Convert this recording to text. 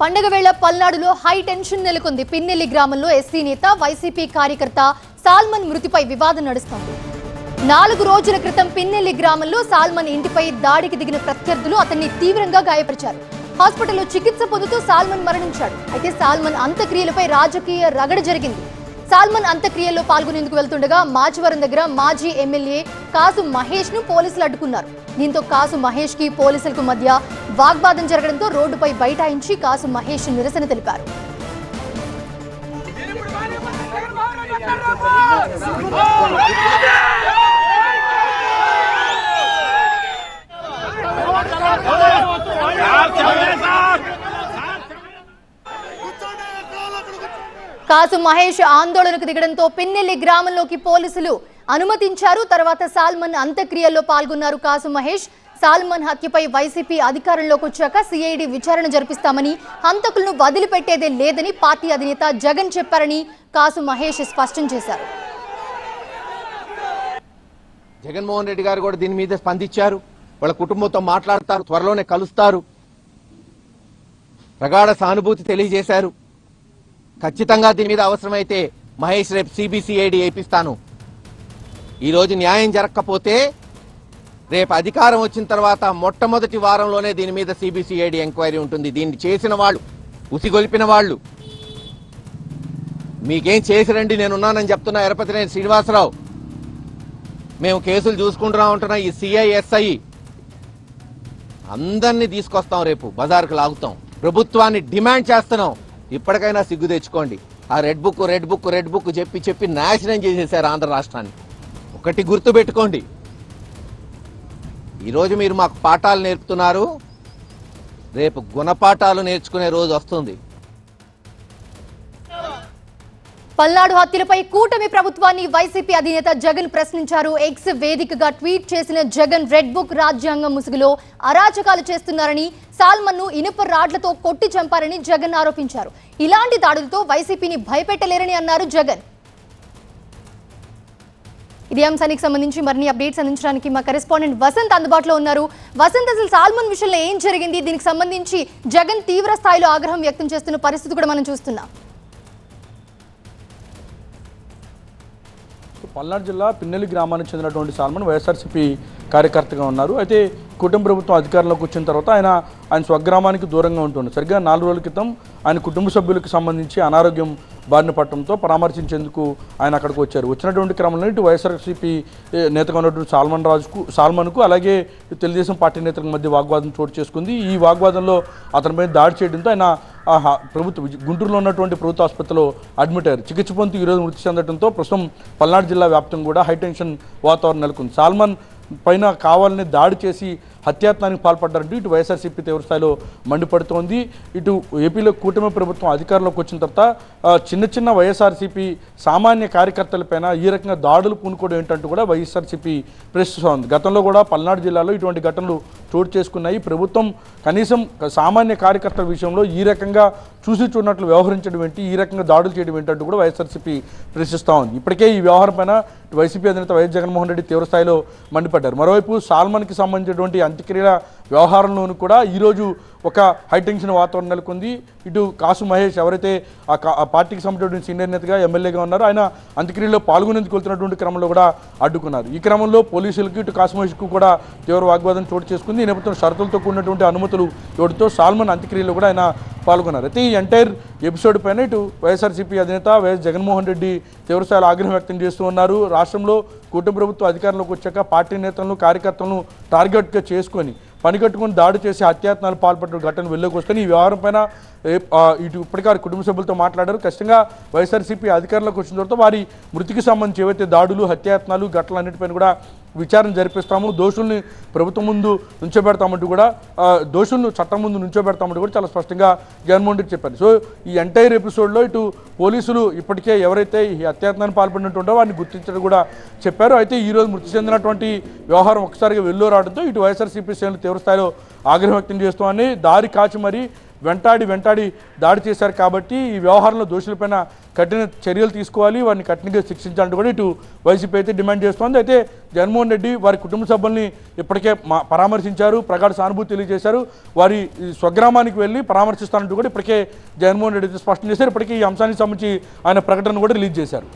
పండగ వేళ పల్నాడులో హై టెన్షన్ నెలకొంది. పిన్నెల్లి గ్రామంలో ఎస్సీ నేత వైసీపీ కార్యకర్త సాల్మన్ మృతిపై వివాదం నడుస్తోంది. నాలుగు రోజుల క్రితం పిన్నెల్లి గ్రామంలో సాల్మన్ ఇంటిపై దాడికి దిగిన ప్రత్యర్థులు అతన్ని తీవ్రంగా గాయపరిచారు. హాస్పిటల్లో చికిత్స పొందుతూ సాల్మన్ మరణించాడు. అయితే సాల్మన్ అంత్యక్రియలపై రాజకీయ రగడ జరిగింది. సాల్మన్ అంత్యక్రియల్లో పాల్గొనేందుకు వెళ్తుండగా మాచివరం దగ్గర మాజీ ఎమ్మెల్యే కాసు మహేష్ను పోలీసులు అడ్డుకున్నారు. దీంతో కాసు మహేష్కి పోలీసులకు మధ్య వాగ్వాదం జరగడంతో రోడ్డుపై బైఠాయించి కాసు మహేష్ నిరసన తెలిపారు. కాసు మహేష్ ఆందోళనకు దిగడంతో పిన్నెల్లి గ్రామంలోకి పోలీసులు అనుమతించారు. తర్వాత సాల్మన్ అంత్యక్రియల్లో పాల్గొన్నారు కాసు మహేష్. సాల్మన్ హత్యపై వైసీపీ అధికారంలోకి వచ్చాక సిఐడి విచారణ జరిపిస్తామని హంతకులను వదిలిపెట్టేదే లేదని పార్టీ అధినేత జగన్ చెప్పారని కాసు మహేష్ స్పష్టం చేశారు. జగన్మోహన్ రెడ్డి గారు కూడా దీని మీద స్పందించారు. వాళ్ళ కుటుంబంతో మాట్లాడతారు త్వరలోనే కలుస్తారు. ప్రగాఢ సానుభూతి తెలియజేశారు. ఖచ్చితంగా దీని మీద అవసరమైతే మహేష్ రేపు సిబిసిఐడి వేపిస్తాను ఈ రోజు న్యాయం జరగకపోతే రేపు అధికారం వచ్చిన తర్వాత మొట్టమొదటి వారంలోనే దీని మీద సిబిసిఐడి ఎంక్వైరీ ఉంటుంది. దీన్ని చేసిన వాళ్ళు ఉసిగొలిపిన వాళ్ళు. మీకేం చేసి రండి నేనున్నానని చెప్తున్నా ఎరపతినేని శ్రీనివాసరావు. మేము కేసులు చూసుకుంటున్నా ఉంటున్నా ఈ సిఐఎస్ఐ అందరినీ తీసుకొస్తాం రేపు. బజార్కు లాగుతాం. ప్రభుత్వాన్ని డిమాండ్ చేస్తున్నాం. ఇప్పటికైనా సిగ్గు తెచ్చుకోండి. ఆ red book red book red book చెప్పి చెప్పి నాశనం చేసేశారు ఆంధ్ర రాష్ట్రాన్ని. ఒకటి గుర్తుపెట్టుకోండి ఈరోజు మీరు మాకు పాఠాలు నేర్పుతున్నారు. రేపు గుణపాఠాలు నేర్చుకునే రోజు వస్తుంది. పల్నాడు హత్యలపై కూటమి ప్రభుత్వాన్ని వైసీపీ అధినేత జగన్ ప్రశ్నించారు. ఎక్స్ వేదికగా ట్వీట్ చేసిన జగన్ రెడ్ బుక్ రాజ్యాంగం ముసుగులో అరాచకాలు చేస్తున్నారని సాల్మన్ను ఇనుప రాడ్లతో కొట్టి చంపారని జగన్ ఆరోపించారు. ఇలాంటి దాడులతో వైసీపీని భయపెట్టలేరని అన్నారు జగన్. ఇదే అంశానికి సంబంధించి మరిన్ని అప్డేట్స్ అందించడానికి మా కరెస్పాండెంట్ వసంత్ అందుబాటులో ఉన్నారు. వసంత్ అసలు సాల్మన్ విషయంలో ఏం జరిగింది? దీనికి సంబంధించి జగన్ తీవ్ర స్థాయిలో ఆగ్రహం వ్యక్తం చేస్తున్న పరిస్థితి కూడా మనం చూస్తున్నాం. పల్నాడు జిల్లా పిన్నెల్లి గ్రామానికి చెందినటువంటి సాల్మన్ వైఎస్ఆర్సీపీ కార్యకర్తగా ఉన్నారు. అయితే కుటుంబ ప్రభుత్వం అధికారంలోకి వచ్చిన తర్వాత ఆయన ఆయన స్వగ్రామానికి దూరంగా ఉంటుంది సరిగ్గా నాలుగు రోజుల క్రితం ఆయన కుటుంబ సభ్యులకు సంబంధించి అనారోగ్యం బారిన పట్టడంతో పరామర్శించేందుకు ఆయన అక్కడికి వచ్చారు. వచ్చినటువంటి క్రమంలో ఇటు వైఎస్ఆర్సీపీ నేతగా ఉన్నటువంటి సాల్మన్ రాజుకు సాల్మన్కు అలాగే తెలుగుదేశం పార్టీ నేతల మధ్య వాగ్వాదం చోటు చేసుకుంది. ఈ వాగ్వాదంలో అతనిపై దాడి చేయడంతో ఆయన ప్రభుత్వ గుంటూరులో ఉన్నటువంటి ప్రభుత్వ ఆసుపత్రిలో అడ్మిట్ అయ్యారు. చికిత్స పొందుతూ ఈరోజు మృతి చెందడంతో ప్రస్తుతం పల్నాడు జిల్లా వ్యాప్తంగా కూడా హైటెన్షన్ వాతావరణం నెలకొంది. సాల్మన్ పైన కావాలని దాడి చేసి హత్యాత్నానికి పాల్పడ్డారంటూ ఇటు వైఎస్ఆర్సీపీ తీవ్రస్థాయిలో మండిపడుతోంది. ఇటు ఏపీలో కూటమి ప్రభుత్వం అధికారంలోకి వచ్చిన తర్వాత చిన్న చిన్న వైఎస్ఆర్సీపీ సామాన్య కార్యకర్తలపైన ఈ రకంగా దాడులు పూనుకోవడం ఏంటంటూ కూడా వైఎస్ఆర్సీపీ ప్రశ్నిస్తోంది. గతంలో కూడా పల్నాడు జిల్లాలో ఇటువంటి ఘటనలు చోటు చేసుకున్నాయి. ప్రభుత్వం కనీసం సామాన్య కార్యకర్తల విషయంలో ఈ రకంగా చూసి చూడనట్లు వ్యవహరించడం ఏంటి? ఈ రకంగా దాడులు చేయడం ఏంటంటూ కూడా వైఎస్ఆర్సీపీ ప్రశ్నిస్తూ ఉంది. ఇప్పటికే ఈ వ్యవహారం పైన వైసీపీ అధినేత వైఎస్ జగన్మోహన్ రెడ్డి తీవ్రస్థాయిలో మండిపడ్డారు. మరోవైపు సాల్మన్కి సంబంధించినటువంటి అంత్యక్రియల వ్యవహారంలోనూ కూడా ఈరోజు ఒక హైటెన్షన్ వాతావరణం నెలకొంది. ఇటు కాసు మహేష్ ఎవరైతే ఆ కా- ఆ పార్టీకి సంబంధించిన సీనియర్ నేతగా ఎమ్మెల్యేగా ఉన్నారో ఆయన అంత్యక్రియలో పాల్గొనేందుకు వెళ్తున్నటువంటి క్రమంలో కూడా అడ్డుకున్నారు. ఈ క్రమంలో పోలీసులకు ఇటు కాసు మహేష్కు కూడా తీవ్ర వాగ్వాదం చోటు చేసుకుంది. ఈ నేపథ్యంలో షరతులతో కూడినటువంటి అనుమతులు ఇవ్వడంతో సాల్మన్ అంత్యక్రియలో కూడా ఆయన పాల్గొన్నారు. అయితే ఈ ఎంటైర్ ఎపిసోడ్ పైన ఇటు వైఎస్ఆర్సీపీ అధినేత వైఎస్ జగన్మోహన్ రెడ్డి తీవ్రస్థాయిలో ఆగ్రహం వ్యక్తం చేస్తూ ఉన్నారు. రాష్ట్రంలో కూటమి ప్రభుత్వం అధికారంలోకి వచ్చాక పార్టీ నేతలను కార్యకర్తలను టార్గెట్గా చేసుకొని పనికట్టుకుని దాడి చేసి హత్యాత్నాలు పాల్పడిన ఘటన వెళ్ళకి వస్తే ఈ వ్యవహారం పైన ఇటు ఇప్పటికారు కుటుంబ సభ్యులతో మాట్లాడారు. ఖచ్చితంగా వైఎస్ఆర్సీపీ అధికారంలోకి వచ్చిన తర్వాత వారి మృతికి సంబంధించి ఏవైతే దాడులు హత్యాయత్నాలు ఘటనలు అన్నిటిపైన కూడా విచారణ జరిపిస్తాము దోషుల్ని ప్రభుత్వం ముందు నుంచోబెడతామంటూ కూడా దోషుల్ని దోషులను చట్టం ముందు నుంచోబెడతామంటూ కూడా చాలా స్పష్టంగా జగన్మోహన్ రెడ్డి చెప్పారు. సో ఈ ఎంటైర్ ఎపిసోడ్లో ఇటు పోలీసులు ఇప్పటికే ఎవరైతే ఈ అత్యాత్నాన్ని పాల్పడినట్టుండో వారిని గుర్తించడం కూడా చెప్పారు. అయితే ఈరోజు మృతి చెందినటువంటి వ్యవహారం ఒకసారిగా వెల్లో రావడంతో ఇటు వైఎస్ఆర్సీపీ శ్రేణులు తీవ్రస్థాయిలో ఆగ్రహం వ్యక్తం చేస్తామని దారి కాచి మరీ వెంటాడి వెంటాడి దాడి చేశారు కాబట్టి ఈ వ్యవహారంలో దోషులపైన కఠిన చర్యలు తీసుకోవాలి. వారిని కఠినంగా శిక్షించాలంటూ కూడా ఇటు వైసీపీ అయితే డిమాండ్ చేస్తోంది. అయితే జగన్మోహన్ రెడ్డి వారి కుటుంబ సభ్యుల్ని ఇప్పటికే మా పరామర్శించారు. ప్రగాఢ సానుభూతి తెలియజేశారు. వారి స్వగ్రామానికి వెళ్ళి పరామర్శిస్తానంటూ కూడా ఇప్పటికే జగన్మోహన్ రెడ్డి స్పష్టం చేశారు. ఇప్పటికే ఈ అంశానికి సంబంధించి ఆయన ప్రకటన కూడా రిలీజ్ చేశారు.